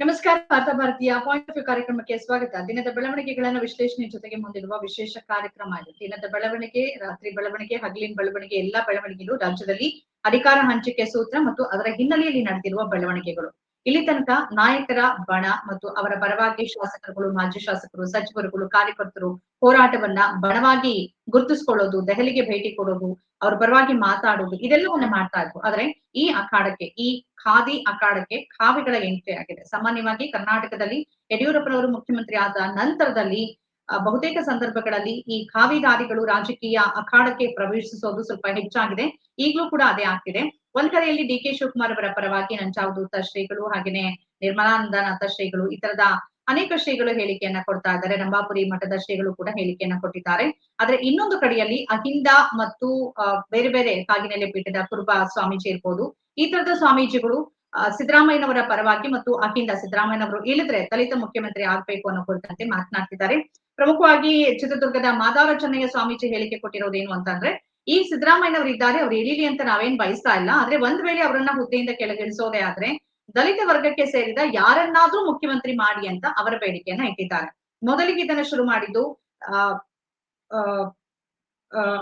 ನಮಸ್ಕಾರ, ವಾರ್ತಾ ಭಾರತೀಯ. ಪಾಯಿಂಟ್ ಆಫ್ ವ್ಯೂ ಕಾರ್ಯಕ್ರಮಕ್ಕೆ ಸ್ವಾಗತ. ದಿನದ ಬೆಳವಣಿಗೆಗಳನ್ನು ವಿಶ್ಲೇಷಣೆ ಜೊತೆಗೆ ಮುಂದಿರುವ ವಿಶೇಷ ಕಾರ್ಯಕ್ರಮ ಇದು. ದಿನದ ಬೆಳವಣಿಗೆ, ರಾತ್ರಿ ಬೆಳವಣಿಗೆ, ಹಗಲಿನ ಬೆಳವಣಿಗೆ, ಎಲ್ಲಾ ಬೆಳವಣಿಗೆಗಳು ರಾಜ್ಯದಲ್ಲಿ ಅಧಿಕಾರ ಹಂಚಿಕೆ ಸೂತ್ರ ಮತ್ತು ಅದರ ಹಿನ್ನೆಲೆಯಲ್ಲಿ ನಡೆದಿರುವ ಬೆಳವಣಿಗೆಗಳು. ಇಲ್ಲಿ ತನಕ ನಾಯಕರ ಬಣ ಮತ್ತು ಅವರ ಪರವಾಗಿ ಶಾಸಕರುಗಳು, ಮಾಜಿ ಶಾಸಕರು, ಸಚಿವರುಗಳು, ಕಾರ್ಯಕರ್ತರು ಹೋರಾಟವನ್ನ ಬಣವಾಗಿ ಗುರುತಿಸ್ಕೊಳ್ಳೋದು, ದೆಹಲಿಗೆ ಭೇಟಿ ಕೊಡೋದು, ಅವ್ರ ಪರವಾಗಿ ಮಾತಾಡೋದು, ಇದೆಲ್ಲವನ್ನ ಮಾಡ್ತಾ ಇದ್ರು. ಆದ್ರೆ ಈ ಅಖಾಡಕ್ಕೆ, ಈ ಖಾದಿ ಅಖಾಡಕ್ಕೆ ಖಾವಿಗಳ ಎಂಟ್ರಿ ಆಗಿದೆ. ಸಾಮಾನ್ಯವಾಗಿ ಕರ್ನಾಟಕದಲ್ಲಿ ಯಡಿಯೂರಪ್ಪನವರು ಮುಖ್ಯಮಂತ್ರಿ ಆದ ನಂತರದಲ್ಲಿ ಬಹುತೇಕ ಸಂದರ್ಭಗಳಲ್ಲಿ ಈ ಖಾವಿದಾರಿಗಳು ರಾಜಕೀಯ ಅಖಾಡಕ್ಕೆ ಪ್ರವೇಶಿಸೋದು ಸ್ವಲ್ಪ ಹೆಚ್ಚಾಗಿದೆ. ಈಗಲೂ ಕೂಡ ಅದೇ ಆಗ್ತಿದೆ. ಒಂದ್ ಕಡೆಯಲ್ಲಿ ಡಿ ಕೆ ಶಿವಕುಮಾರ್ ಅವರ ಪರವಾಗಿ ನಂಜಾವಧೂತ ಶ್ರೀಗಳು ಹಾಗೇನೆ ನಿರ್ಮಲಾನಂದನಾಥ ಶ್ರೀಗಳು ಈ ತರದ ಅನೇಕ ಶ್ರೀಗಳು ಹೇಳಿಕೆಯನ್ನ ಕೊಡ್ತಾ ಇದ್ದಾರೆ. ರಂಭಾಪುರಿ ಮಠದ ಶ್ರೀಗಳು ಕೂಡ ಹೇಳಿಕೆಯನ್ನ ಕೊಟ್ಟಿದ್ದಾರೆ. ಆದ್ರೆ ಇನ್ನೊಂದು ಕಡೆಯಲ್ಲಿ ಅಹಿಂದ ಮತ್ತು ಬೇರೆ ಬೇರೆ ಕಾಗಿನೆಲೆ ಪೀಠದ ಕುರುಬ ಸ್ವಾಮೀಜಿ ಇರ್ಬೋದು ಈ ತರದ ಸ್ವಾಮೀಜಿಗಳು ಸಿದ್ದರಾಮಯ್ಯನವರ ಪರವಾಗಿ ಮತ್ತು ಅಹಿಂದ ಸಿದ್ದರಾಮಯ್ಯನವರು ಇಳಿದ್ರೆ ದಲಿತ ಮುಖ್ಯಮಂತ್ರಿ ಆಗ್ಬೇಕು ಅನ್ನೋ ಕುರಿತಂತೆ ಮಾತನಾಡ್ತಿದ್ದಾರೆ. ಪ್ರಮುಖವಾಗಿ ಚಿತ್ರದುರ್ಗದ ಚೆನ್ನಯ್ಯ ಸ್ವಾಮೀಜಿ ಹೇಳಿಕೆ ಕೊಟ್ಟಿರೋದೇನು ಅಂತಂದ್ರೆ ಈ ಸಿದ್ದರಾಮಯ್ಯನವರು ಇದ್ದಾರೆ ಅವ್ರು ಇಳಿಲಿ ಅಂತ ನಾವೇನ್ ಬಯಸ್ತಾ ಇಲ್ಲ ಆದ್ರೆ ಒಂದ್ ವೇಳೆ ಅವರನ್ನ ಹುದ್ದೆಯಿಂದ ಕೆಳಗಿಳಿಸೋದೇ ಆದ್ರೆ ದಲಿತ ವರ್ಗಕ್ಕೆ ಸೇರಿದ ಯಾರನ್ನಾದ್ರೂ ಮುಖ್ಯಮಂತ್ರಿ ಮಾಡಿ ಅಂತ ಅವರ ಬೇಡಿಕೆಯನ್ನ ಇಟ್ಟಿದ್ದಾರೆ. ಮೊದಲಿಗೆ ಇದನ್ನ ಶುರು ಮಾಡಿದ್ದು ಆ,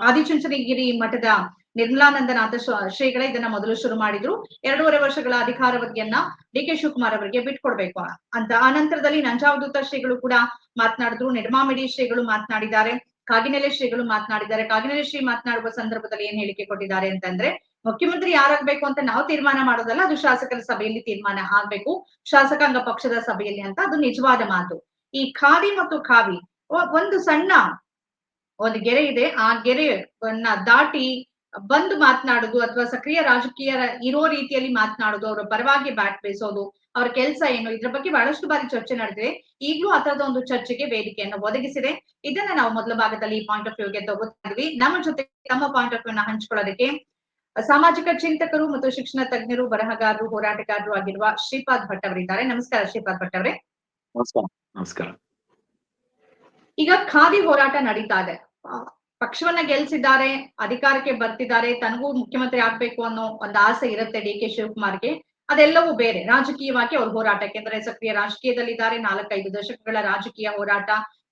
ಆದಿಚುಂಚನಗಿರಿ ಮಠದ ನಿರ್ಮಲಾನಂದನಾಥ ಶ್ರೀಗಳೇ ಇದನ್ನ ಮೊದಲು ಶುರು ಮಾಡಿದ್ರು. ಎರಡೂವರೆ ವರ್ಷಗಳ ಅಧಿಕಾರವಧಿಯನ್ನ ಡಿ ಕೆ ಶಿವಕುಮಾರ್ ಅವರಿಗೆ ಬಿಟ್ಕೊಡ್ಬೇಕು ಅಂತ. ಆ ನಂತರದಲ್ಲಿ ನಂಜಾವಧೂತ ಶ್ರೀಗಳು ಕೂಡ ಮಾತನಾಡಿದ್ರು. ನಿರ್ಮಾಮಿಡಿ ಶ್ರೀಗಳು ಮಾತನಾಡಿದ್ದಾರೆ. ಕಾಗಿನೆಲೆ ಶ್ರೀಗಳು ಮಾತನಾಡಿದ್ದಾರೆ. ಕಾಗಿನೆಲೆ ಶ್ರೀ ಮಾತನಾಡುವ ಸಂದರ್ಭದಲ್ಲಿ ಏನ್ ಹೇಳಿಕೆ ಕೊಟ್ಟಿದ್ದಾರೆ ಅಂತಂದ್ರೆ, ಮುಖ್ಯಮಂತ್ರಿ ಯಾರಾಗ್ಬೇಕು ಅಂತ ನಾವು ತೀರ್ಮಾನ ಮಾಡೋದಲ್ಲ, ಅದು ಶಾಸಕರ ಸಭೆಯಲ್ಲಿ ತೀರ್ಮಾನ ಆಗ್ಬೇಕು. ಶಾಸಕಾಂಗ ಪಕ್ಷದ ಸಭೆಯಲ್ಲಿ ಅಂತ ಅದು ನಿಜವಾದ ಮಾತು. ಈ ಖಾದಿ ಮತ್ತು ಕಾವಿ ಒಂದು ಸಣ್ಣ, ಒಂದು ಗೆರೆ ಇದೆ. ಆ ಗೆರೆಯನ್ನ ದಾಟಿ ಬಂದು ಮಾತನಾಡೋದು ಅಥವಾ ಸಕ್ರಿಯ ರಾಜಕೀಯ ಇರೋ ರೀತಿಯಲ್ಲಿ ಮಾತನಾಡೋದು ಅವರ ಪರವಾಗಿ ಬ್ಯಾಟ್ ಬೇಸೋದು ಅವ್ರ ಕೆಲಸ ಏನು ಇದ್ರ ಬಗ್ಗೆ ಬಹಳಷ್ಟು ಬಾರಿ ಚರ್ಚೆ ನಡೆದಿದೆ. ಈಗಲೂ ಆ ತರದ ಒಂದು ಚರ್ಚೆಗೆ ವೇದಿಕೆಯನ್ನು ಒದಗಿಸಿದೆ. ಇದನ್ನ ನಾವು ಮೊದಲ ಭಾಗದಲ್ಲಿ ಪಾಯಿಂಟ್ ಆಫ್ ವ್ಯೂಗೆ ತಗೋತಾ ಇದ್ವಿ. ನಮ್ಮ ಜೊತೆ ತಮ್ಮ ಪಾಯಿಂಟ್ ಆಫ್ ವ್ಯೂ ನ ಹಂಚ್ಕೊಳ್ಳೋದಕ್ಕೆ ಸಾಮಾಜಿಕ ಚಿಂತಕರು ಮತ್ತು ಶಿಕ್ಷಣ ತಜ್ಞರು ಬರಹಗಾರರು ಹೋರಾಟಗಾರರು ಆಗಿರುವ ಶ್ರೀಪಾದ್ ಭಟ್ ಅವರಿದ್ದಾರೆ. ನಮಸ್ಕಾರ ಶ್ರೀಪಾದ್ ಭಟ್ ಅವರೇ. ನಮಸ್ಕಾರ. ನಮಸ್ಕಾರ. ಈಗ ಖಾದಿ ಹೋರಾಟ ನಡೀತಾ ಇದೆ. ಪಕ್ಷವನ್ನ ಗೆಲ್ಸಿದ್ದಾರೆ, ಅಧಿಕಾರಕ್ಕೆ ಬರ್ತಿದ್ದಾರೆ, ತನಗೂ ಮುಖ್ಯಮಂತ್ರಿ ಆಗ್ಬೇಕು ಅನ್ನೋ ಒಂದು ಆಸೆ ಇರುತ್ತೆ ಡಿ ಕೆ ಶಿವಕುಮಾರ್ಗೆ. ಅದೆಲ್ಲವೂ ಬೇರೆ. ರಾಜಕೀಯವಾಗಿ ಅವ್ರ ಹೋರಾಟ, ಯಾಕೆಂದ್ರೆ ಸಕ್ರಿಯ ರಾಜಕೀಯದಲ್ಲಿದ್ದಾರೆ, ನಾಲ್ಕೈದು ದಶಕಗಳ ರಾಜಕೀಯ ಹೋರಾಟ.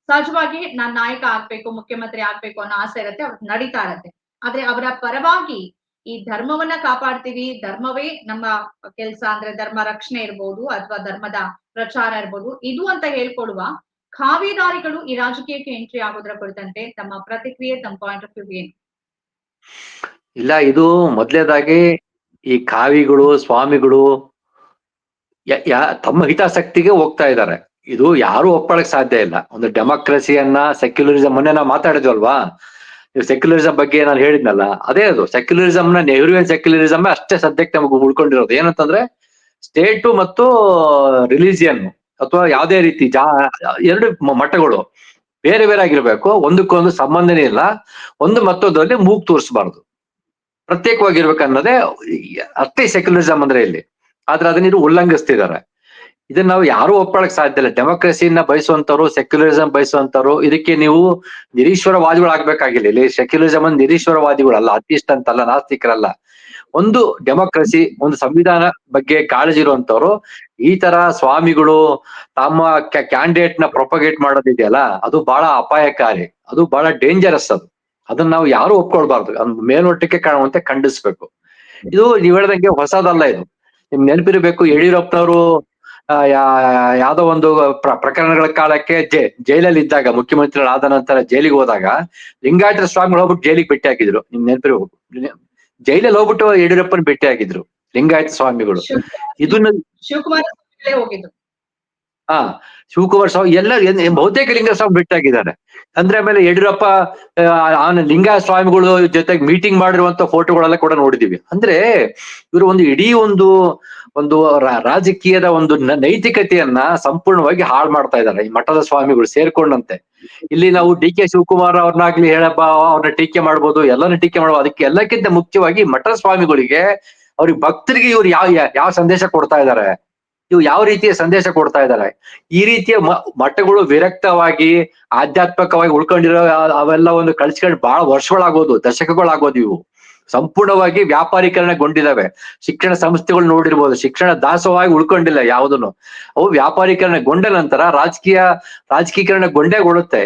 ಸಹಜವಾಗಿ ನಾನ್ ನಾಯಕ ಆಗ್ಬೇಕು, ಮುಖ್ಯಮಂತ್ರಿ ಆಗ್ಬೇಕು ಅನ್ನೋ ಆಸೆ ಇರುತ್ತೆ, ಅವ್ರು ನಡೀತಾ ಇರತ್ತೆ. ಆದ್ರೆ ಅವರ ಪರವಾಗಿ ಈ ಧರ್ಮವನ್ನ ಕಾಪಾಡ್ತೀವಿ, ಧರ್ಮವೇ ನಮ್ಮ ಕೆಲಸ ಅಂದ್ರೆ ಧರ್ಮ ರಕ್ಷಣೆ ಇರ್ಬೋದು, ಅಥವಾ ಧರ್ಮದ ಪ್ರಚಾರ ಇರ್ಬೋದು, ಇದು ಅಂತ ಹೇಳ್ಕೊಳ್ಳುವ ಖಾವಿದಾರಿಗಳು ಈ ರಾಜಕೀಯಕ್ಕೆ ಎಂಟ್ರಿ ಆಗೋದ್ರ ಕುರಿತಂತೆ ತಮ್ಮ ಪ್ರತಿಕ್ರಿಯೆ, ತಮ್ಮ ಪಾಯಿಂಟ್ ಆಫ್ ವ್ಯೂ ಏನು? ಇಲ್ಲ, ಇದು ಮೊದಲೇದಾಗಿ ಈ ಕಾವಿಗಳು, ಸ್ವಾಮಿಗಳು ತಮ್ಮ ಹಿತಾಸಕ್ತಿಗೆ ಹೋಗ್ತಾ ಇದ್ದಾರೆ. ಇದು ಯಾರು ಒಪ್ಪಳಕ್ ಸಾಧ್ಯ ಇಲ್ಲ. ಒಂದು ಡೆಮೋಕ್ರಸಿಯನ್ನ ಸೆಕ್ಯುಲರಿಸಂ ಮೊನ್ನೆ ನಾವು ಮಾತಾಡಿದ್ವಲ್ವಾ? ಸೆಕ್ಯುಲರಿಸಂ ಬಗ್ಗೆ ನಾನು ಹೇಳಿದ್ನಲ್ಲ, ಅದೇ ಅದು. ಸೆಕ್ಯುಲರಿಸಂ ನ ನೆಹರುವಿಯನ್ ಸೆಕ್ಯುಲರಿಸಮ್ ಅಷ್ಟೇ ಸದ್ಯಕ್ಕೆ ನಮಗೆ ಉಳ್ಕೊಂಡಿರೋದು. ಏನಂತಂದ್ರೆ, ಸ್ಟೇಟು ಮತ್ತು ರಿಲಿಜಿಯನ್ ಅಥವಾ ಯಾವುದೇ ರೀತಿ ಜಾ, ಎರಡು ಮಠಗಳು ಬೇರೆ ಬೇರೆ ಆಗಿರ್ಬೇಕು, ಒಂದಕ್ಕೊಂದು ಸಂಬಂಧನೇ ಇಲ್ಲ, ಒಂದು ಮತ್ತೊಂದರಲ್ಲಿ ಮೂಗ್ ತೋರಿಸಬಾರ್ದು. ಪ್ರತ್ಯೇಕವಾಗಿರ್ಬೇಕು ಅನ್ನೋದೇ ಅಷ್ಟೇ ಸೆಕ್ಯುಲರಿಸಂ ಅಂದ್ರೆ ಇಲ್ಲಿ. ಆದ್ರೆ ಅದನ್ನ ಇದು ಉಲ್ಲಂಘಿಸ್ತಿದ್ದಾರೆ. ಇದನ್ನ ನಾವು ಯಾರು ಒಪ್ಪಳಕ್ ಸಾಧ್ಯ ಇಲ್ಲ. ಡೆಮೋಕ್ರಸಿನ ಬಯಸುವಂತವ್ರು ಸೆಕ್ಯುಲರಿಸಂ ಬಯಸುವಂತವ್ರು, ಇದಕ್ಕೆ ನೀವು ನಿರೀಶ್ವರವಾದಿಗಳು ಆಗ್ಬೇಕಾಗಿಲ್ಲ ಇಲ್ಲಿ ಸೆಕ್ಯುಲರಿಸಂ ಅಂದ್ರೆ ನಿರೀಶ್ವರವಾದಿಗಳಲ್ಲ ಅತಿಷ್ಟ ಅಂತಲ್ಲ, ನಾಸ್ತಿಕರಲ್ಲ. ಒಂದು ಡೆಮೋಕ್ರಸಿ ಒಂದು ಸಂವಿಧಾನ ಬಗ್ಗೆ ಕಾಳಜಿ ಇರುವಂತವ್ರು, ಈ ತರ ಸ್ವಾಮಿಗಳು ತಮ್ಮ ಕ್ಯಾಂಡಿಡೇಟ್ನ ಪ್ರೊಪಗೇಟ್ ಮಾಡೋದಿದೆಯಲ್ಲ, ಅದು ಬಹಳ ಅಪಾಯಕಾರಿ, ಅದು ಬಹಳ ಡೇಂಜರಸ್ ಅದು. ಅದನ್ನ ನಾವು ಯಾರು ಒಪ್ಕೊಳ್ಬಾರ್ದು, ಅದ್ ಮೇಲ್ನೋಟಕ್ಕೆ ಕಾಣುವಂತೆ ಖಂಡಿಸ್ಬೇಕು. ಇದು ನೀವು ಹೇಳ್ದಂಗೆ ಹೊಸದಲ್ಲ ಇದು. ನಿಮ್ ನೆನಪಿರ್ಬೇಕು, ಯಡಿಯೂರಪ್ಪನವರು ಯಾವ್ದೋ ಒಂದು ಪ್ರ- ಪ್ರಕರಣಗಳ ಕಾಲಕ್ಕೆ ಜೈಲಲ್ಲಿ ಇದ್ದಾಗ, ಮುಖ್ಯಮಂತ್ರಿಗಳಾದ ನಂತರ ಜೈಲಿಗೆ ಹೋದಾಗ ಲಿಂಗಾಯತ ಸ್ವಾಮಿಗಳು ಹೋಗ್ಬಿಟ್ಟು ಜೈಲಿಗೆ ಭೇಟಿ ಹಾಕಿದ್ರು ನಿಮ್ ನೆನಪಿರ್ಬೇಕು. ಜೈಲಲ್ಲಿ ಹೋಗ್ಬಿಟ್ಟು ಯಡಿಯೂರಪ್ಪನ ಭೇಟಿ ಆಗಿದ್ರು ಲಿಂಗಾಯತ ಸ್ವಾಮಿಗಳು. ಇದನ್ನ ಶಿವಕುಮಾರ್ ಹೋಗಿದ್ರು. ಹಾ ಶಿವಕುಮಾರ್ ಸ್ವಾಮಿ ಎಲ್ಲ ಬಹುತೇಕ ಲಿಂಗ ಸ್ವಾಮಿ ಬಿಟ್ಟಾಗಿದ್ದಾರೆ ಅಂದ್ರೆ ಆಮೇಲೆ ಯಡಿಯೂರಪ್ಪ ಲಿಂಗ ಸ್ವಾಮಿಗಳು ಜೊತೆಗೆ ಮೀಟಿಂಗ್ ಮಾಡಿರುವಂತ ಫೋಟೋಗಳೆಲ್ಲ ಕೂಡ ನೋಡಿದೀವಿ. ಅಂದ್ರೆ ಇವರು ಒಂದು ಇಡೀ ಒಂದು ಒಂದು ರಾಜಕೀಯದ ಒಂದು ನೈತಿಕತೆಯನ್ನ ಸಂಪೂರ್ಣವಾಗಿ ಹಾಳು ಮಾಡ್ತಾ ಇದ್ದಾರೆ. ಈ ಮಠದ ಸ್ವಾಮಿಗಳು ಸೇರ್ಕೊಂಡಂತೆ. ಇಲ್ಲಿ ನಾವು ಡಿ ಕೆ ಶಿವಕುಮಾರ್ ಅವ್ರನ್ನಾಗ್ಲಿ ಹೇಳಪ್ಪ, ಅವ್ರನ್ನ ಟೀಕೆ ಮಾಡ್ಬೋದು ಎಲ್ಲರೂ ಟೀಕೆ ಮಾಡ್ಬೋದು. ಅದಕ್ಕೆ ಎಲ್ಲಕ್ಕಿಂತ ಮುಖ್ಯವಾಗಿ ಮಠದ ಸ್ವಾಮಿಗಳಿಗೆ ಅವ್ರಿಗೆ ಭಕ್ತರಿಗೆ ಇವ್ರು ಯಾವ ಯಾವ ಸಂದೇಶ ಕೊಡ್ತಾ ಇದ್ದಾರೆ. ಇವು ಯಾವ ರೀತಿಯ ಸಂದೇಶ ಕೊಡ್ತಾ ಇದ್ದಾರೆ? ಈ ರೀತಿಯ ಮಠಗಳು ವಿರಕ್ತವಾಗಿ, ಆಧ್ಯಾತ್ಮಿಕವಾಗಿ ಉಳ್ಕೊಂಡಿರೋ ಅವೆಲ್ಲ ಒಂದು ಕಳ್ಸ್ಕೊಂಡು ಬಹಳ ವರ್ಷಗಳಾಗೋದು ದಶಕಗಳಾಗೋದು ಇವು. ಸಂಪೂರ್ಣವಾಗಿ ವ್ಯಾಪಾರೀಕರಣಗೊಂಡಿದ್ದಾವೆ. ಶಿಕ್ಷಣ ಸಂಸ್ಥೆಗಳು ನೋಡಿರ್ಬೋದು, ಶಿಕ್ಷಣ ದಾಸವಾಗಿ ಉಳ್ಕೊಂಡಿಲ್ಲ ಯಾವುದನ್ನು. ಅವು ವ್ಯಾಪಾರೀಕರಣಗೊಂಡ ನಂತರ ರಾಜಕೀಯ ರಾಜಕೀಕರಣಗೊಂಡೇ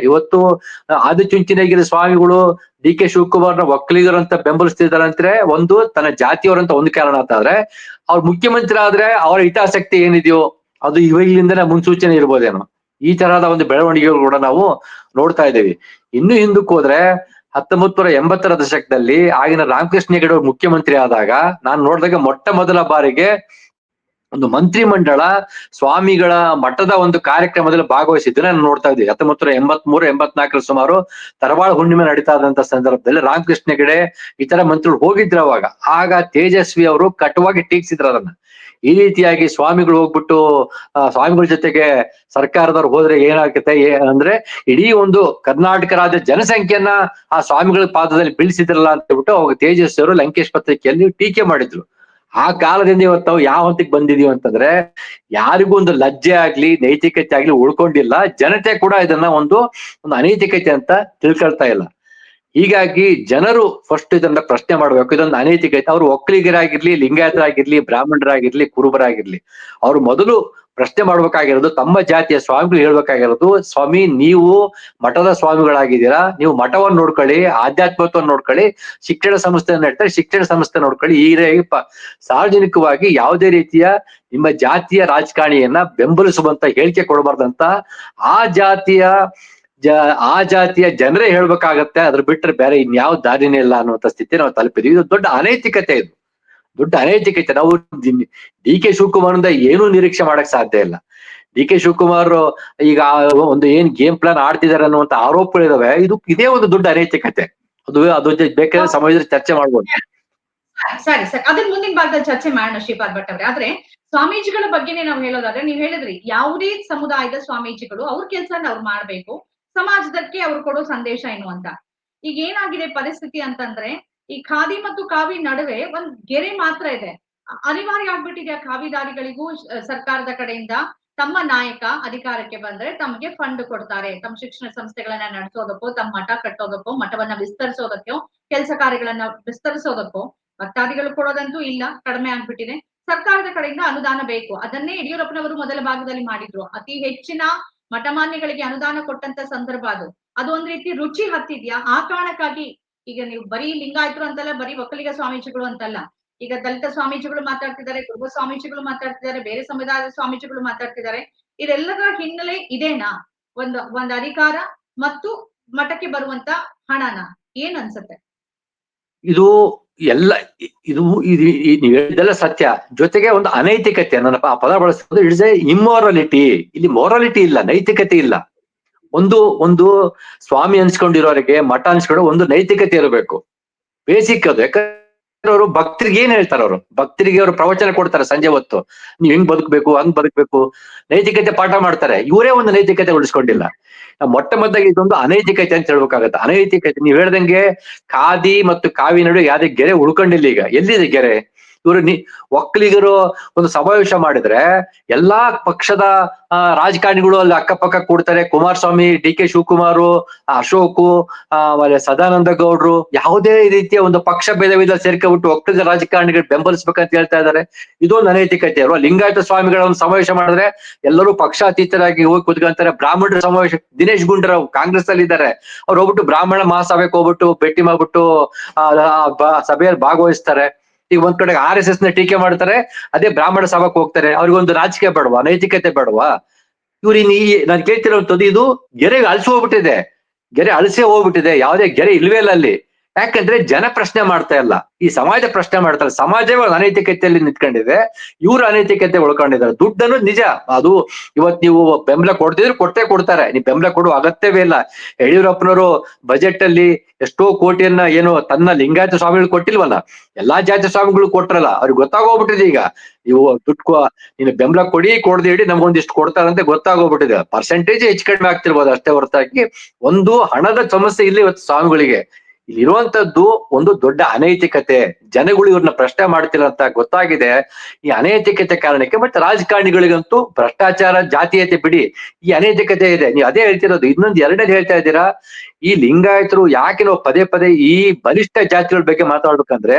ಇವತ್ತು ಆದಿಚುಂಚನಗಿರಿ ಸ್ವಾಮಿಗಳು ಡಿ ಕೆ ಶಿವಕುಮಾರ್ನ ಒಕ್ಕಲಿಗರು ಅಂತ ಬೆಂಬಲಿಸ್ತಿದ್ದಾರಂತ್ರೆ, ಒಂದು ತನ್ನ ಜಾತಿಯವರಂತ ಒಂದು ಕಾರಣ ಅಂತ ಆದ್ರೆ, ಅವ್ರ ಮುಖ್ಯಮಂತ್ರಿ ಆದ್ರೆ ಅವರ ಹಿತಾಸಕ್ತಿ ಏನಿದೆಯೋ, ಅದು ಇವಾಗಲಿಂದನೇ ಮುನ್ಸೂಚನೆ ಇರ್ಬೋದೇನೋ. ಈ ತರಹದ ಒಂದು ಬೆಳವಣಿಗೆಗಳು ಕೂಡ ನಾವು ನೋಡ್ತಾ ಇದ್ದೀವಿ. ಇನ್ನು ಹಿಂದಕ್ಕೆ ಹೋದ್ರೆ ಹತ್ತೊಂಬತ್ ನೂರ ಎಂಬತ್ತರ ದಶಕದಲ್ಲಿ ಆಗಿನ ರಾಮಕೃಷ್ಣ ಹೆಗಡೆ ಮುಖ್ಯಮಂತ್ರಿ ಆದಾಗ ನಾನು ನೋಡಿದಾಗ ಮೊಟ್ಟ ಮೊದಲ ಬಾರಿಗೆ ಒಂದು ಮಂತ್ರಿ ಮಂಡಳ ಸ್ವಾಮಿಗಳ ಮಠದ ಒಂದು ಕಾರ್ಯಕ್ರಮದಲ್ಲಿ ಭಾಗವಹಿಸಿದ್ದು ನಾನು ನೋಡ್ತಾ ಇದ್ದೀವಿ ಹತ್ತೊಂಬತ್ತು ಎಂಬತ್ನಾಲ್ಕರ ಸುಮಾರು ತರವಾಳ ಹುಣ್ಣಿಮೆ ನಡೀತಾ ಇದ್ದಂತ ಸಂದರ್ಭದಲ್ಲಿ ರಾಮಕೃಷ್ಣ ಹೆಗಡೆ ಇತರ ಮಂತ್ರಿಗಳು ಹೋಗಿದ್ರು ಅವಾಗ. ಆಗ ತೇಜಸ್ವಿ ಅವರು ಕಟುವಾಗಿ ಟೀಕಿಸಿದ್ರು ಅದನ್ನ. ಈ ರೀತಿಯಾಗಿ ಸ್ವಾಮಿಗಳು ಹೋಗ್ಬಿಟ್ಟು ಸ್ವಾಮಿಗಳ ಜೊತೆಗೆ ಸರ್ಕಾರದವ್ರು ಹೋದ್ರೆ ಏನಾಗುತ್ತೆ ಅಂದ್ರೆ ಇಡೀ ಒಂದು ಕರ್ನಾಟಕ ರಾಜ್ಯ ಜನಸಂಖ್ಯೆಯನ್ನ ಆ ಸ್ವಾಮಿಗಳ ಪಾದದಲ್ಲಿ ಬೀಳಿಸಿದ್ರಲ್ಲ ಅಂತ ಹೇಳ್ಬಿಟ್ಟು ಅವಾಗ ತೇಜಸ್ವಿ ಅವರು ಲಂಕೇಶ್ ಪತ್ರಿಕೆಯಲ್ಲಿ ಟೀಕೆ ಮಾಡಿದ್ರು. ಆ ಕಾಲದಿಂದ ಇವತ್ತು ಯಾವ ಹಂತಕ್ಕೆ ಬಂದಿದೀವಿ ಅಂತಂದ್ರೆ, ಯಾರಿಗೂ ಒಂದು ಲಜ್ಜೆ ಆಗ್ಲಿ, ನೈತಿಕತೆ ಆಗ್ಲಿ ಉಳ್ಕೊಂಡಿಲ್ಲ. ಜನತೆ ಕೂಡ ಇದನ್ನ ಒಂದು ಒಂದು ಅನೈತಿಕತೆ ಅಂತ ತಿಳ್ಕೊಳ್ತಾ ಇಲ್ಲ. ಹೀಗಾಗಿ ಜನರು ಫಸ್ಟ್ ಇದನ್ನ ಪ್ರಶ್ನೆ ಮಾಡ್ಬೇಕು. ಇದೊಂದು ಅನೈತಿಕತೆ ಅವ್ರು ಒಕ್ಕಲಿಗರಾಗಿರ್ಲಿ, ಲಿಂಗಾಯತರಾಗಿರ್ಲಿ, ಬ್ರಾಹ್ಮಣರಾಗಿರ್ಲಿ, ಕುರುಬರಾಗಿರ್ಲಿ. ಅವ್ರು ಮೊದಲು ಪ್ರಶ್ನೆ ಮಾಡ್ಬೇಕಾಗಿರೋದು ತಮ್ಮ ಜಾತಿಯ ಸ್ವಾಮಿಗಳು ಹೇಳ್ಬೇಕಾಗಿರೋದು, ಸ್ವಾಮಿ, ನೀವು ಮಠದ ಸ್ವಾಮಿಗಳಾಗಿದ್ದೀರಾ? ನೀವು ಮಠವನ್ನು ನೋಡ್ಕೊಳ್ಳಿ, ಆಧ್ಯಾತ್ಮತ್ವವನ್ನು ನೋಡ್ಕೊಳ್ಳಿ, ಶಿಕ್ಷಣ ಸಂಸ್ಥೆಯನ್ನು ನೋಡ್ತಾರೆ ಶಿಕ್ಷಣ ಸಂಸ್ಥೆ ನೋಡ್ಕೊಳ್ಳಿ. ಈ ರೀತಿ ಸಾರ್ವಜನಿಕವಾಗಿ ಯಾವುದೇ ರೀತಿಯ ನಿಮ್ಮ ಜಾತಿಯ ರಾಜಕಾರಣಿಯನ್ನ ಬೆಂಬಲಿಸುವಂತ ಹೇಳಿಕೆ ಕೊಡಬಾರ್ದಂತ ಆ ಜಾತಿಯ ಜ, ಆ ಜಾತಿಯ ಜನರೇ ಹೇಳ್ಬೇಕಾಗತ್ತೆ, ಅದ್ರ ಬಿಟ್ರೆ ಬೇರೆ ಇನ್ಯಾವ ದಾರಿನೇ ಇಲ್ಲ ಅನ್ನುವಂತ ಸ್ಥಿತಿ ನಾವು ತಲುಪಿದ್ವಿ. ಇದು ದೊಡ್ಡ ಅನೈತಿಕತೆ ಇದು. ದೊಡ್ಡ ಅನೈತಿಕತೆ. ನಾವು ಡಿ ಕೆ ಶಿವಕುಮಾರಿಂದ ಏನೂ ನಿರೀಕ್ಷೆ ಮಾಡಕ್ ಸಾಧ್ಯ ಇಲ್ಲ. ಡಿ ಕೆ ಶಿವಕುಮಾರ್ ಈಗ ಒಂದು ಏನ್ ಗೇಮ್ ಪ್ಲಾನ್ ಆಡ್ತಿದಾರೆ ಅನ್ನುವಂತ ಆರೋಪಗಳಿದಾವೆ. ಇದು ಇದೇ ಒಂದು ದೊಡ್ಡ ಅನೈತಿಕತೆ. ಅದು ಅದು ಬೇಕಾದ್ರೆ ಸಮಾಜದಲ್ಲಿ ಚರ್ಚೆ ಮಾಡ್ಬೋದು. ಸರಿ ಸರಿ. ಅದನ್ನ ಮುಂದಿನ ಭಾಗದಲ್ಲಿ ಚರ್ಚೆ ಮಾಡೋಣ ಶ್ರೀಪಾದ್ ಭಟ್ ಅವ್ರೆ. ಆದ್ರೆ ಸ್ವಾಮೀಜಿಗಳ ಬಗ್ಗೆನೇ ನಾವು ಹೇಳೋದಾದ್ರೆ, ನೀವ್ ಹೇಳಿದ್ರಿ, ಯಾವುದೇ ಸಮುದಾಯದ ಸ್ವಾಮೀಜಿಗಳು ಅವ್ರ ಕೆಲ್ಸನ ಅವ್ರು ಮಾಡ್ಬೇಕು. ಸಮಾಜದಕ್ಕೆ ಅವ್ರು ಕೊಡೋ ಸಂದೇಶ ಏನು ಅಂತ. ಈಗ ಏನಾಗಿದೆ ಪರಿಸ್ಥಿತಿ ಅಂತಂದ್ರೆ, ಈ ಖಾದಿ ಮತ್ತು ಕಾವಿ ನಡುವೆ ಒಂದ್ ಗೆರೆ ಮಾತ್ರ ಇದೆ. ಅನಿವಾರ್ಯ ಆಗ್ಬಿಟ್ಟಿದೆ ಆ ಖಾವಿದಾರಿಗಳಿಗೂ ಸರ್ಕಾರದ ಕಡೆಯಿಂದ ತಮ್ಮ ನಾಯಕ ಅಧಿಕಾರಕ್ಕೆ ಬಂದ್ರೆ ತಮಗೆ ಫಂಡ್ ಕೊಡ್ತಾರೆ. ತಮ್ಮ ಶಿಕ್ಷಣ ಸಂಸ್ಥೆಗಳನ್ನ ನಡೆಸೋದಕ್ಕೋ, ತಮ್ಮ ಮಠ ಕಟ್ಟೋದಕ್ಕೋ, ಮಠವನ್ನ ವಿಸ್ತರಿಸೋದಕ್ಕೋ, ಕೆಲಸ ಕಾರ್ಯಗಳನ್ನ ವಿಸ್ತರಿಸೋದಕ್ಕೋ, ಭಕ್ತಾದಿಗಳು ಕೊಡೋದಂತೂ ಇಲ್ಲ, ಕಡಿಮೆ ಆಗ್ಬಿಟ್ಟಿದೆ. ಸರ್ಕಾರದ ಕಡೆಯಿಂದ ಅನುದಾನ ಬೇಕು. ಅದನ್ನೇ ಯಡಿಯೂರಪ್ಪನವರು ಮೊದಲ ಭಾಗದಲ್ಲಿ ಮಾಡಿದ್ರು. ಅತಿ ಹೆಚ್ಚಿನ ಮಠಮಾನ್ಯಗಳಿಗೆ ಅನುದಾನ ಕೊಟ್ಟಂತ ಸಂದರ್ಭ ಅದು. ಅದು ಒಂದ್ ರೀತಿ ರುಚಿ ಹತ್ತಿದ್ಯಾ? ಆ ಕಾರಣಕ್ಕಾಗಿ ಈಗ ನೀವು ಬರೀ ಲಿಂಗಾಯತರು ಅಂತಲ್ಲ, ಬರೀ ಒಕ್ಕಲಿಗ ಸ್ವಾಮೀಜಿಗಳು ಅಂತಲ್ಲ. ಈಗ ದಲಿತ ಸ್ವಾಮೀಜಿಗಳು ಮಾತಾಡ್ತಿದ್ದಾರೆ ಕುರುಬ ಸ್ವಾಮೀಜಿಗಳು ಮಾತಾಡ್ತಿದ್ದಾರೆ, ಬೇರೆ ಸಮುದಾಯದ ಸ್ವಾಮೀಜಿಗಳು ಮಾತಾಡ್ತಿದ್ದಾರೆ. ಇದೆಲ್ಲದರ ಹಿನ್ನೆಲೆ ಇದೇನಾ? ಒಂದ್ ಒಂದ್ ಅಧಿಕಾರ ಮತ್ತು ಮಠಕ್ಕೆ ಬರುವಂತ ಹಣನ. ಏನ್ ಅನ್ಸುತ್ತೆ? ಇದು ಎಲ್ಲ ಇದು ಇದು ನೀವು ಹೇಳಿದ್ದೆಲ್ಲ ಸತ್ಯ. ಜೊತೆಗೆ ಒಂದು ಅನೈತಿಕತೆ. ನನ್ನ ಆ ಪದ ಬಳಸೋದು ಇಟ್ಸ್ ಎ ಇಮ್ಮೋರಾಲಿಟಿ. ಇಲ್ಲಿ ಮೊರಾಲಿಟಿ ಇಲ್ಲ, ನೈತಿಕತೆ ಇಲ್ಲ. ಒಂದು ಒಂದು ಸ್ವಾಮಿ ಅನ್ಸ್ಕೊಂಡಿರೋರಿಗೆ, ಮಠ ಅನ್ಸ್ಕೊಂಡು ಒಂದು ನೈತಿಕತೆ ಇರಬೇಕು. ಬೇಸಿಕ್ ಅದು. ಯಾಕಂದ್ರೆ ಅವರು ಭಕ್ತರಿಗೆ ಏನ್ ಹೇಳ್ತಾರ ಅವರು? ಭಕ್ತರಿಗೆ ಅವರು ಪ್ರವಚನ ಕೊಡ್ತಾರೆ ಸಂಜೆ ಹೊತ್ತು. ನೀವ್ ಹೆಂಗ್ ಬದುಕ್ಬೇಕು, ಹಂಗ್ ಬದುಕ್ಬೇಕು? ನೈತಿಕತೆ ಪಾಠ ಮಾಡ್ತಾರೆ. ಇವರೇ ಒಂದು ನೈತಿಕತೆ ಉಳಿಸ್ಕೊಂಡಿಲ್ಲ. ಮೊಟ್ಟ ಮೊದಲಾಗಿ ಇದೊಂದು ಅನೈತಿಕತೆ ಅಂತ ಹೇಳ್ಬೇಕಾಗತ್ತೆ. ಅನೈತಿಕತೆ, ನೀವ್ ಹೇಳ್ದಂಗೆ ಖಾದಿ ಮತ್ತು ಕಾವಿ ನಡುವೆ ಯಾವ್ದೇ ಗೆರೆ ಉಳ್ಕೊಂಡಿಲ್ಲ ಈಗ. ಎಲ್ಲಿದೆ ಗೆರೆ? ಇವರು ನಿ ಒಕ್ಕಲಿಗರು ಒಂದು ಸಮಾವೇಶ ಮಾಡಿದ್ರೆ ಎಲ್ಲಾ ಪಕ್ಷದ ರಾಜಕಾರಣಿಗಳು ಅಲ್ಲಿ ಅಕ್ಕಪಕ್ಕ ಕೂಡ್ತಾರೆ. ಕುಮಾರಸ್ವಾಮಿ ಡಿ ಕೆ ಶಿವಕುಮಾರ್, ಅಶೋಕು ಆಮೇಲೆ ಸದಾನಂದ ಗೌಡ್ರು, ಯಾವುದೇ ರೀತಿಯ ಒಂದು ಪಕ್ಷ ಭೇದವಿಲ್ಲ ಸೇರ್ಕೊಬಿಟ್ಟು ಒಕ್ಕಲಿಗ ರಾಜಕಾರಣಿಗಳು ಬೆಂಬಲಿಸ್ಬೇಕಂತ ಹೇಳ್ತಾ ಇದ್ದಾರೆ ಇದೊಂದು ಅನೈತಿಕತೆ. ಅಲ್ವಾ ಲಿಂಗಾಯತ ಸ್ವಾಮಿಗಳ ಒಂದು ಸಮಾವೇಶ ಮಾಡಿದ್ರೆ ಎಲ್ಲರೂ ಪಕ್ಷಾತೀತರಾಗಿ ಹೋಗಿ ಕುತ್ಕೊಂತಾರೆ. ಬ್ರಾಹ್ಮಣರ ಸಮಾವೇಶ, ದಿನೇಶ್ ಗುಂಡೂರಾವ್ ಕಾಂಗ್ರೆಸ್ ಅಲ್ಲಿ ಇದ್ದಾರೆ. ಅವ್ರು ಹೋಗ್ಬಿಟ್ಟು ಬ್ರಾಹ್ಮಣ ಮಹಾಸಭೆಗೆ ಹೋಗ್ಬಿಟ್ಟು ಭೇಟಿ ಮಾಡ್ಬಿಟ್ಟು ಸಭೆಯಲ್ಲಿ ಭಾಗವಹಿಸ್ತಾರೆ. ಈಗ ಒಂದ್ ಕಡೆ ಆರ್ ಎಸ್ ಎಸ್ನ ಟೀಕೆ ಮಾಡ್ತಾರೆ, ಅದೇ ಬ್ರಾಹ್ಮಣ ಸಭಾಕ್ ಹೋಗ್ತಾರೆ, ಅವ್ರಿಗೊಂದು ರಾಜಕೀಯ ಬೇಡವಾ, ನೈತಿಕತೆ ಬೇಡವಾ? ಇವ್ರು ಈ, ನಾನು ಕೇಳ್ತಿರೋದು ಇದು ಗೆರೆಗೆ ಅಳಿಸಿ ಹೋಗ್ಬಿಟ್ಟಿದೆ. ಗೆರೆ ಅಳಿಸೇ ಹೋಗ್ಬಿಟ್ಟಿದೆ, ಯಾವುದೇ ಗೆರೆ ಇಲ್ವೇ ಇಲ್ಲ ಅಲ್ಲಿ. ಯಾಕಂದ್ರೆ ಜನ ಪ್ರಶ್ನೆ ಮಾಡ್ತಾ ಇಲ್ಲ. ಈ ಸಮಾಜ ಪ್ರಶ್ನೆ ಮಾಡ್ತಾರೆ ಸಮಾಜವೇ ಅನೈತಿಕತೆಯಲ್ಲಿ ನಿಂತ್ಕೊಂಡಿದೆ. ಇವ್ರ ಅನೈತಿಕತೆ ಉಳ್ಕೊಂಡಿದ್ದಾರೆ. ದುಡ್ಡನ್ನು ನಿಜ. ಅದು ಇವತ್ ನೀವು ಬೆಂಬಲ ಕೊಡ್ತಿದ್ರೆ ಕೊಟ್ಟೆ ಕೊಡ್ತಾರೆ. ನೀವು ಬೆಂಬಲ ಕೊಡುವ ಅಗತ್ಯವೇ ಇಲ್ಲ. ಯಡಿಯೂರಪ್ಪನವರು ಬಜೆಟ್ ಅಲ್ಲಿ ಎಷ್ಟೋ ಕೋಟಿಯನ್ನ ಏನು ತನ್ನ ಲಿಂಗಾಯತ ಸ್ವಾಮಿಗಳು ಕೊಟ್ಟಿಲ್ವಲ್ಲ? ಎಲ್ಲಾ ಜಾತಿ ಸ್ವಾಮಿಗಳು ಕೊಟ್ರಲ್ಲ. ಅವ್ರಿಗೆ ಗೊತ್ತಾಗೋಗ್ಬಿಟ್ಟಿದೆ ಈಗ. ನೀವು ದುಡ್ಡು ನೀನು ಬೆಂಬಲ ಕೊಡಿ, ಕೊಡದೆ ಇಡಿ ನಮ್ಗೊಂದಿಷ್ಟು ಕೊಡ್ತಾರಂತೆ ಗೊತ್ತಾಗೋಗ್ಬಿಟ್ಟಿದೆ. ಪರ್ಸೆಂಟೇಜ್ ಹೆಚ್ಚು ಕಡಿಮೆ ಆಗ್ತಿರ್ಬೋದು ಅಷ್ಟೇ ಹೊರತಾಗಿ. ಒಂದು ಹಣದ ಸಮಸ್ಯೆ ಇಲ್ಲ ಇವತ್ತು ಸ್ವಾಮಿಗಳಿಗೆ. ಇಲ್ಲಿರುವಂತದ್ದು ಒಂದು ದೊಡ್ಡ ಅನೈತಿಕತೆ. ಜನಗಳು ಇವ್ರನ್ನ ಪ್ರಶ್ನೆ ಮಾಡ್ತಿಲ್ಲ ಅಂತ ಗೊತ್ತಾಗಿದೆ. ಈ ಅನೈತಿಕತೆ ಕಾರಣಕ್ಕೆ ಮತ್ತೆ ರಾಜಕಾರಣಿಗಳಿಗಂತೂ ಭ್ರಷ್ಟಾಚಾರ ಜಾತೀಯತೆ ಬಿಡಿ. ಈ ಅನೈತಿಕತೆ ಇದೆ. ನೀವು ಅದೇ ಹೇಳ್ತಿರೋದು. ಇನ್ನೊಂದು ಎರಡನೇದು ಹೇಳ್ತಾ ಇದ್ದೀರಾ? ಈ ಲಿಂಗಾಯತರು ಯಾಕೆ ನಾವು ಪದೇ ಪದೇ ಈ ಬಲಿಷ್ಠ ಜಾತಿಗಳ ಬಗ್ಗೆ ಮಾತಾಡ್ಬೇಕಂದ್ರೆ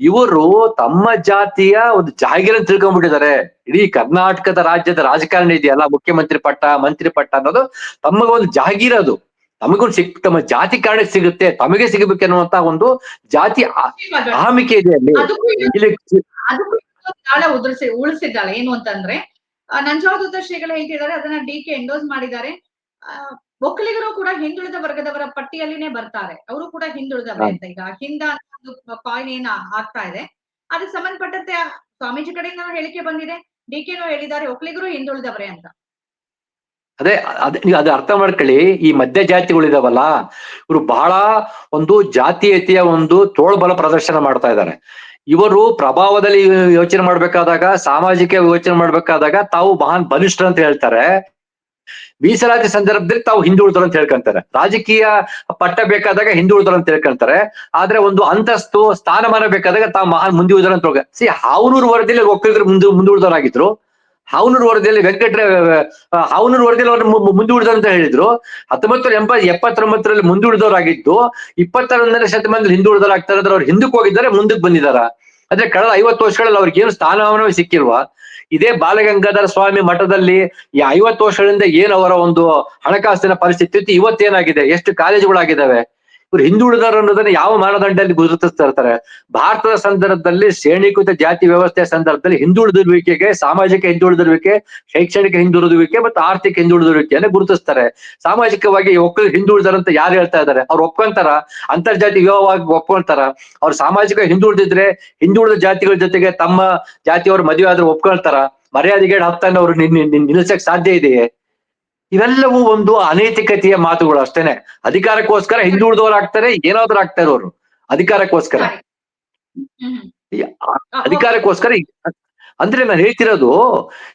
ಇವರು ತಮ್ಮ ಜಾತಿಯ ಒಂದು ಜಾಗೀರ ತಿಳ್ಕೊಂಡ್ಬಿಟ್ಟಿದ್ದಾರೆ. ಇಡೀ ಕರ್ನಾಟಕದ ರಾಜ್ಯದ ರಾಜಕಾರಣಿ ಇದೆಯಲ್ಲ? ಮುಖ್ಯಮಂತ್ರಿ ಪಟ್ಟ, ಮಂತ್ರಿ ಪಟ್ಟ ಅನ್ನೋದು ತಮಗೊಂದು ಜಾಗೀರದು ತಮಗೊಂದು ಸಿಕ್ ತಮ್ಮ ಜಾತಿ ಕಾರಣ ಸಿಗುತ್ತೆ ತಮಗೆ ಸಿಗಬೇಕೆನ್ನುವಂತ ಒಂದು ಜಾತಿ ಅಹಮಿಕೆ ಇದೆ ಅಲ್ಲಿ. ಇಲ್ಲಿ ಉದುರಿಸಿ ಉಳಿಸಿದ್ದಾಳೆ. ಏನು ಅಂತಂದ್ರೆ ನಂಜಾವಧೂತ ಶ್ರೀಗಳು ಹೇಳ್ತಿದ್ದಾರೆ ಅದನ್ನ ಡಿ ಕೆ ಎಂಡೋಸ್ ಮಾಡಿದ್ದಾರೆ. ಒಕ್ಕಲಿಗರು ಕೂಡ ಹಿಂದುಳಿದ ವರ್ಗದವರ ಪಟ್ಟಿಯಲ್ಲಿನೇ ಬರ್ತಾರೆ. ಅವರು ಕೂಡ ಹಿಂದುಳಿದವರೇ ಅಂತ. ಈಗ ಹಿಂದ ಕಾಯಿನ್ ಏನ್ ಆಗ್ತಾ ಇದೆ. ಅದಕ್ಕೆ ಸಂಬಂಧಪಟ್ಟಂತೆ ಸ್ವಾಮೀಜಿ ಕಡೆಯಿಂದ ಹೇಳಿಕೆ ಬಂದಿದೆ. ಡಿ ಕೆನೂ ಹೇಳಿದ್ದಾರೆ ಒಕ್ಕಲಿಗರು ಹಿಂದುಳಿದವರೇ ಅಂತ. ಅದೇ, ಅದ್, ನೀವು ಅದು ಅರ್ಥ ಮಾಡ್ಕೊಳ್ಳಿ. ಈ ಮಧ್ಯ ಜಾತಿಗಳಿದಾವಲ್ಲ ಇವರು ಬಹಳ ಒಂದು ಜಾತೀಯತೆಯ ಒಂದು ತೋಳ್ಬಲ ಪ್ರದರ್ಶನ ಮಾಡ್ತಾ ಇದ್ದಾರೆ. ಇವರು ಪ್ರಭಾವದಲ್ಲಿ ಯೋಚನೆ ಮಾಡ್ಬೇಕಾದಾಗ, ಸಾಮಾಜಿಕ ಯೋಚನೆ ಮಾಡ್ಬೇಕಾದಾಗ ತಾವು ಮಹಾನ್ ಬಲಿಷ್ಠರು ಅಂತ ಹೇಳ್ತಾರೆ. ಮೀಸಲಾತಿ ಸಂದರ್ಭದಲ್ಲಿ ತಾವು ಹಿಂದುಳಿದ್ರು ಅಂತ ಹೇಳ್ಕೊಂತಾರೆ. ರಾಜಕೀಯ ಪಟ್ಟ ಬೇಕಾದಾಗ ಹಿಂದುಳಿದ್ರು ಅಂತ ಹೇಳ್ಕೊಂತಾರೆ. ಆದ್ರೆ ಒಂದು ಅಂತಸ್ತು, ಸ್ಥಾನಮಾನ ಬೇಕಾದಾಗ ತಾವು ಮಹಾನ್ ಮುಂದುವರಿದ್ರು ಅಂತ ಸಿ ಹಾವನೂರು ವರದಿಯಲ್ಲಿ ಒಕ್ಕಲಿಗರು ಮುಂದೆ ಮುಂದುವರಿದವರಾಗಿದ್ರು ಹಾವನೂರು ವರದಿಯಲ್ಲಿ ವೆಂಕಟ ಹೌನೂರು ವರದಿಯಲ್ಲಿ ಅವರು ಮುಂದುವರಿದ್ರು ಅಂತ ಹೇಳಿದ್ರು. ಹತ್ತೊಂಬತ್ತು ಎಂಬ, ಎಪ್ಪತ್ತೊಂಬತ್ತರಲ್ಲಿ ಮುಂದೂಡಿದವರಾಗಿದ್ದು ಇಪ್ಪತ್ತೊಂದನೇ ಶತಮಾನದಲ್ಲಿ ಹಿಂದುಳಿದವರಾಗ್ತಾರೆ ಅಂದ್ರೆ ಅವ್ರು ಹಿಂದಕ್ಕೆ ಹೋಗಿದ್ದಾರೆ, ಮುಂದಕ್ಕೆ ಬಂದಿದಾರ ಅಂದ್ರೆ ಕಳೆದ ಐವತ್ತು ವರ್ಷಗಳಲ್ಲಿ ಅವ್ರಿಗೆ ಏನು ಸ್ಥಾನಮಾನವೇ ಸಿಕ್ಕಿಲ್ವಾ? ಇದೇ ಬಾಲಗಂಗಾಧರ ಸ್ವಾಮಿ ಮಠದಲ್ಲಿ ಈ ಐವತ್ತು ವರ್ಷಗಳಿಂದ ಏನು ಅವರ ಒಂದು ಹಣಕಾಸಿನ ಪರಿಸ್ಥಿತಿ ಇತ್ತು ಇವತ್ತೇನಾಗಿದೆ? ಎಷ್ಟು ಕಾಲೇಜುಗಳಾಗಿದ್ದಾವೆ? ಇವ್ರು ಅನ್ನೋದನ್ನ ಯಾವ ಮಾನದಂಡದಲ್ಲಿ ಗುರುತಿಸ್ತಾ ಇರ್ತಾರೆ? ಭಾರತದ ಸಂದರ್ಭದಲ್ಲಿ ಶ್ರೇಣೀಕೃತ ಜಾತಿ ವ್ಯವಸ್ಥೆಯ ಸಂದರ್ಭದಲ್ಲಿ ಹಿಂದುಳಿದಿರುವಿಕೆಗೆ ಸಾಮಾಜಿಕ ಹಿಂದುಳಿದಿರುವಿಕೆ ಶೈಕ್ಷಣಿಕ ಹಿಂದುಳಿದುವಿಕೆ ಮತ್ತು ಆರ್ಥಿಕ ಹಿಂದುಳಿದಿರುವಿಕೆಯನ್ನು ಗುರುತಿಸ್ತಾರೆ. ಸಾಮಾಜಿಕವಾಗಿ ಒಕ್ಕಲು ಹಿಂದುಳಿದಾರಂತ ಯಾರು ಹೇಳ್ತಾ ಇದ್ದಾರೆ? ಅವ್ರು ಒಪ್ಕೊಂತಾರ? ಅಂತರ್ಜಾತಿ ವಿವಾಹವಾಗಿ ಒಪ್ಕೊಂತಾರ? ಅವ್ರು ಸಾಮಾಜಿಕ ಹಿಂದುಳಿದಿದ್ರೆ ಹಿಂದುಳಿದ ಜಾತಿಗಳ ಜೊತೆಗೆ ತಮ್ಮ ಜಾತಿಯವರು ಮದುವೆ ಆದ್ರೆ ಒಪ್ಕೊಳ್ತಾರ? ಮರ್ಯಾದೆಗೆ ಹತ್ತನ್ನು ಅವ್ರು ನಿಲ್ಸಕ್ ಸಾಧ್ಯ ಇದೆಯೇ? ಇವೆಲ್ಲವೂ ಒಂದು ಅನೈತಿಕತೆಯ ಮಾತುಗಳು ಅಷ್ಟೇನೆ. ಅಧಿಕಾರಕ್ಕೋಸ್ಕರ ಹಿಂದುಳಿದವರು ಆಗ್ತಾರೆ ಏನಾದ್ರೂ ಆಗ್ತಾರೆ ಅವರು ಅಧಿಕಾರಕ್ಕೋಸ್ಕರ. ಅಧಿಕಾರಕ್ಕೋಸ್ಕರ ಅಂದ್ರೆ ನಾನು ಹೇಳ್ತಿರೋದು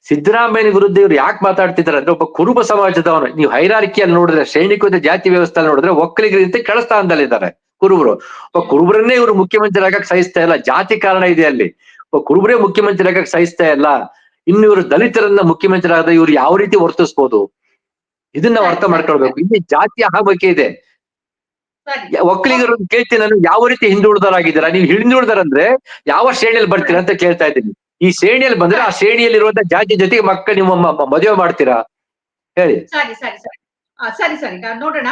ಸಿದ್ದರಾಮಯ್ಯ ವಿರುದ್ಧ ಇವ್ರು ಯಾಕೆ ಮಾತಾಡ್ತಿದ್ದಾರೆ ಅಂದ್ರೆ ಒಬ್ಬ ಕುರುಬ ಸಮಾಜದವನು. ನೀವು ಹೈರಾರಿಕೆಯಲ್ಲಿ ನೋಡಿದ್ರೆ ಶ್ರೇಣಿಕೃತ ಜಾತಿ ವ್ಯವಸ್ಥೆ ನೋಡಿದ್ರೆ ಒಕ್ಕಲಿಗರಿಗಿಂತ ಕೆಳಸ್ಥಾನದಲ್ಲಿ ಇದ್ದಾರೆ ಕುರುಬರು. ಒಬ್ಬ ಕುರುಬರನ್ನೇ ಇವರು ಮುಖ್ಯಮಂತ್ರಿ ಆಗಕ್ಕೆ ಸಹಿಸ್ತಾ ಇಲ್ಲ. ಜಾತಿ ಕಾರಣ ಇದೆ ಅಲ್ಲಿ. ಒಬ್ಬ ಕುರುಬರೇ ಮುಖ್ಯಮಂತ್ರಿ ಆಗಕ್ ಸಹಿಸ್ತಾ ಇಲ್ಲ. ಇನ್ನು ಇವರು ದಲಿತರನ್ನ ಮುಖ್ಯಮಂತ್ರಿ ಆದ್ರೆ ಇವ್ರು ಯಾವ ರೀತಿ ವರ್ತಿಸ್ಬೋದು ಇದನ್ನ ನಾವು ಅರ್ಥ ಮಾಡ್ಕೊಳ್ಬೇಕು. ಇಲ್ಲಿ ಜಾತಿ ಹಾಬಕ್ಕೆ ಇದೆ. ಒಕ್ಕಲಿಗರು ಕೇಳ್ತೀನಿ ನಾನು ಯಾವ ರೀತಿ ಹಿಂದುಳಿದರಾಗಿದ್ದೀರಾ ನೀವು ಹಿಂದುಳಿದಾರಂದ್ರೆ ಯಾವ ಶ್ರೇಣಿಯಲ್ಲಿ ಬರ್ತೀರಾ ಅಂತ ಕೇಳ್ತಾ ಇದ್ದೀನಿ. ಈ ಶ್ರೇಣಿಯಲ್ಲಿ ಬಂದ್ರೆ ಆ ಶ್ರೇಣಿಯಲ್ಲಿ ಇರುವಂತ ಜಾತಿ ಜೊತೆಗೆ ಮಕ್ಕಳು ನಿಮ್ಮ ಮದುವೆ ಮಾಡ್ತೀರಾ? ಹೇಳಿ. ಸರಿ ಸರಿ ಸರಿ. ಸರಿ ಸರಿ. ನೋಡೋಣ.